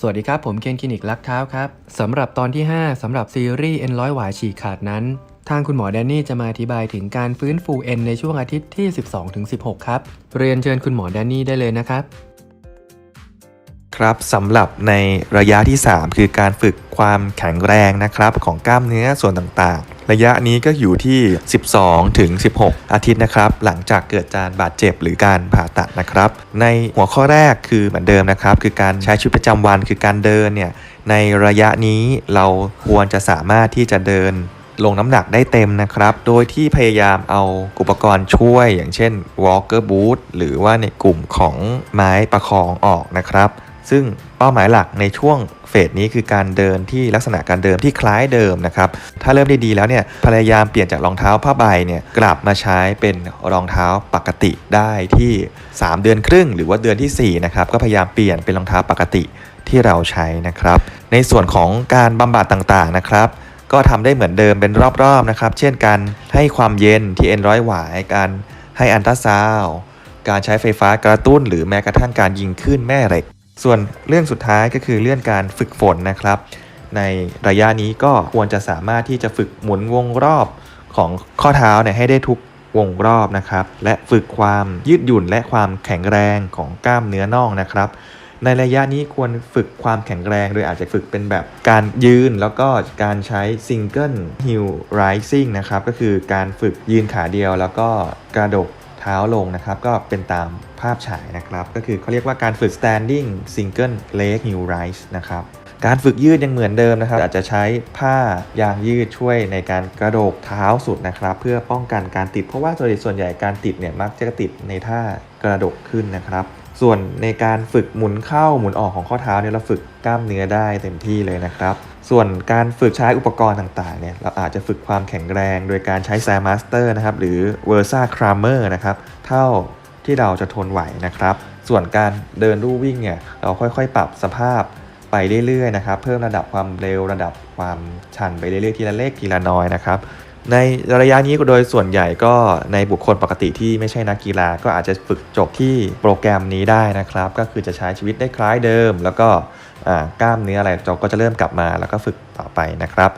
สวัสดีครับ ผมเคนคลินิกลักเท้าครับสำหรับตอนที่ 5สำหรับซีรีส์เอ็นร้อยหวายฉีกขาดนั้น ทางคุณหมอแดนนี่จะมาอธิบายถึงการฟื้นฟูเอ็นในช่วงอาทิตย์ที่ 12-16 ครับ เรียนเชิญคุณหมอแดนนี่ได้เลยนะครับ ครับสำหรับในระยะที่ 3 คือการฝึกความแข็งแรงนะครับของกล้ามเนื้อส่วนต่างๆ ระยะนี้ก็อยู่ที่ 12 ถึง 16 อาทิตย์นะครับ หลังจากเกิดการบาดเจ็บหรือการผ่าตัดนะครับ ในหัวข้อแรกคือเหมือนเดิมนะครับ คือการใช้ชีวิตประจำวันคือการเดินเนี่ยในระยะนี้เราควรจะสามารถที่จะเดินลงน้ำหนักได้เต็มนะครับ โดยที่พยายามเอาอุปกรณ์ช่วยอย่างเช่น walker boot หรือว่าในกลุ่มของไม้ประคองออกนะครับ ซึ่ง เป้าหมายหลักในช่วงเฟสนี้คือการเดินที่ลักษณะการเดินที่คล้ายเดิมนะครับ ถ้าเริ่มได้ดีแล้วเนี่ยพยายามเปลี่ยนจากรองเท้าผ้าใบเนี่ยกลับมาใช้เป็นรองเท้าปกติได้ที่ 3 เดือนครึ่ง หรือว่าเดือนทีสี่4นะครับก็พยายามเปลี่ยนเป็นรองเท้าปกติที่เราใช้นะครับ ในส่วนของการบำบัดต่างๆนะครับก็ทำได้เหมือนเดิมเป็นรอบๆนะครับ เช่นการให้ความเย็นที่เอ็นร้อยหวาย การให้อันตราซาว การใช้ไฟฟ้ากระตุ้น หรือแม้กระทั่งการยิงขึ้นแม่เหล็ก ส่วนเรื่องสุดท้ายก็คือเรื่องการฝึกฝนนะครับ ในระยะนี้ก็ควรจะสามารถที่จะฝึกหมุนวงรอบของข้อเท้าเนี่ยให้ได้ทุกวงรอบนะครับ และฝึกความยืดหยุ่นและความแข็งแรงของกล้ามเนื้อน่องนะครับ ในระยะนี้ควรฝึกความแข็งแรง โดยอาจจะฝึกเป็นแบบการยืนแล้วก็การใช้ single heel rising นะครับ ก็คือการฝึกยืนขาเดียวแล้วก็กระดก เท้าลงนะครับ ก็เป็นตามภาพฉายนะครับ ก็คือเขาเรียกว่าการฝึก standing single leg heel rise นะครับการฝึกยืดยังเหมือนเดิมนะครับ อาจจะใช้ผ้ายางยืดช่วยในการกระโดกเท้าสุดนะครับ เพื่อป้องกันการติดเพราะว่าโดยส่วนใหญ่การติดเนี่ยมักจะติดในท่ากระโดกขึ้นนะครับ ส่วนในการฝึกหมุนเข้าหมุนออกของข้อเท้าเนี่ยเราฝึกกล้ามเนื้อได้เต็มที่เลยนะครับ ส่วนการฝึกใช้อุปกรณ์ต่างๆเนี่ยเราอาจจะฝึกความแข็งแรงโดยการใช้ s a m a s t e r นะครับหรือ Versa Cramer นะครับเท่าที่เราจะทนไหวนะครับ ส่วนการเดินลู่วิ่งเนี่ยเราค่อยๆ ปรับสภาพไปเรื่อยๆนะครับเพิ่มระดับความเร็วระดับความชันไปเรื่อยๆทีละเล็กทีละน้อยนะครับ ในระยะนี้โดยส่วนใหญ่ก็ในบุคคลปกติที่ไม่ใช่นักกีฬาก็อาจจะฝึกจบที่โปรแกรมนี้ได้นะครับ ก็คือจะใช้ชีวิตได้คล้ายเดิม แล้วก็กล้ามเนื้ออะไรเราก็จะเริ่มกลับมาแล้วก็ฝึกต่อไปนะครับ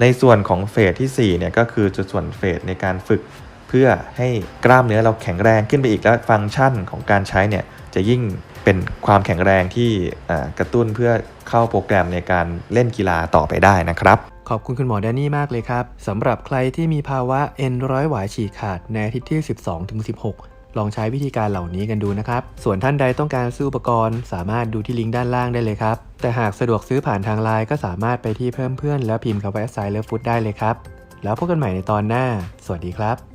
ในส่วนของเฟสที่4เนี่ยก็คือจุดส่วนเฟสในการฝึกเพื่อให้กล้ามเนื้อเราแข็งแรงขึ้นไปอีกแล้วฟังก์ชันของการใช้เนี่ยจะยิ่งเป็นความแข็งแรงที่กระตุ้นเพื่อเข้าโปรแกรมในการเล่นกีฬาต่อไปได้นะครับ ขอบคุณคุณหมอแดนนี่มากเลยครับสำหรับใครที่มีภาวะเอ็นร้อยหวายฉีกขาดในอาทิตย์ที่ 12-16ลองใช้วิธีการเหล่านี้กันดูนะครับ ส่วนท่านใดต้องการซื้ออุปกรณ์ สามารถดูที่ลิงก์ด้านล่างได้เลยครับ แต่หากสะดวกซื้อผ่านทางไลน์ก็สามารถไปที่เพิ่มเพื่อน แล้วพิมพ์คำว่าไซเลอร์ฟุตได้เลยครับ แล้วพบกันใหม่ในตอนหน้า สวัสดีครับ